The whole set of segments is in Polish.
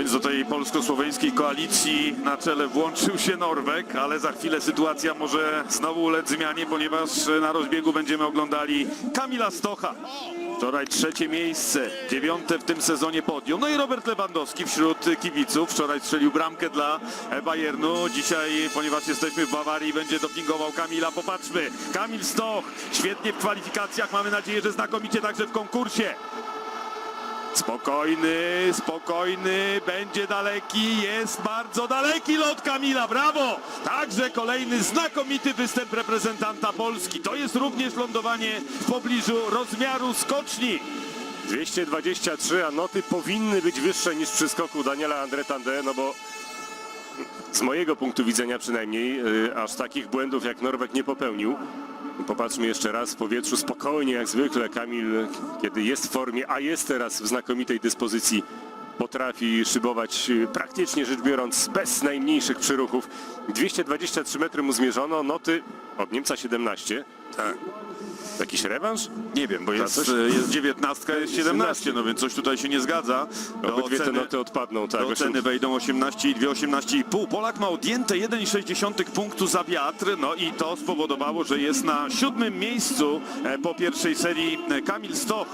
więc do tej polsko-słoweńskiej koalicji na czele włączył się Norweg, ale za chwilę sytuacja może znowu ulec zmianie, ponieważ na rozbiegu będziemy oglądali Kamila Stocha. Wczoraj trzecie miejsce, dziewiąte w tym sezonie podium. No i Robert Lewandowski wśród kibiców. Wczoraj strzelił bramkę dla Bayernu. Dzisiaj, ponieważ jesteśmy w Bawarii, będzie dopingował Kamila. Popatrzmy, Kamil Stoch świetnie w kwalifikacjach. Mamy nadzieję, że znakomicie także w konkursie. Spokojny, spokojny, będzie daleki, jest bardzo daleki lot Kamila, brawo! Także kolejny znakomity występ reprezentanta Polski. To jest również lądowanie w pobliżu rozmiaru skoczni. 223, a noty powinny być wyższe niż przy skoku Daniela Andretande, no bo z mojego punktu widzenia przynajmniej y, aż takich błędów jak Norweg nie popełnił. Popatrzmy jeszcze raz w powietrzu spokojnie jak zwykle. Kamil, kiedy jest w formie, a jest teraz w znakomitej dyspozycji, potrafi szybować y, praktycznie rzecz biorąc bez najmniejszych przyruchów. 223 metry mu zmierzono, noty od Niemca 17. Tak. Jakiś rewanż? Nie wiem, bo jest, coś? jest 19, jest 17, no więc coś tutaj się nie zgadza. Do Obydwie te oceny- noty odpadną. Tak, Do oceny wejdą 18 i 2 18,5. Polak ma odjęte 1,6 punktu za wiatr, no i to spowodowało, że jest na siódmym miejscu e, po pierwszej serii e, Kamil Stoch.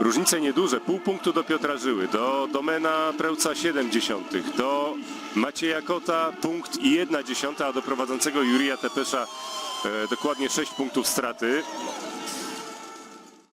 Różnice nieduże, pół punktu do Piotra Żyły, do Domena Prełca 7 dziesiątych, do Macieja Kota punkt i 1 dziesiąta, a do prowadzącego Jurija Tepesza e, dokładnie 6 punktów straty.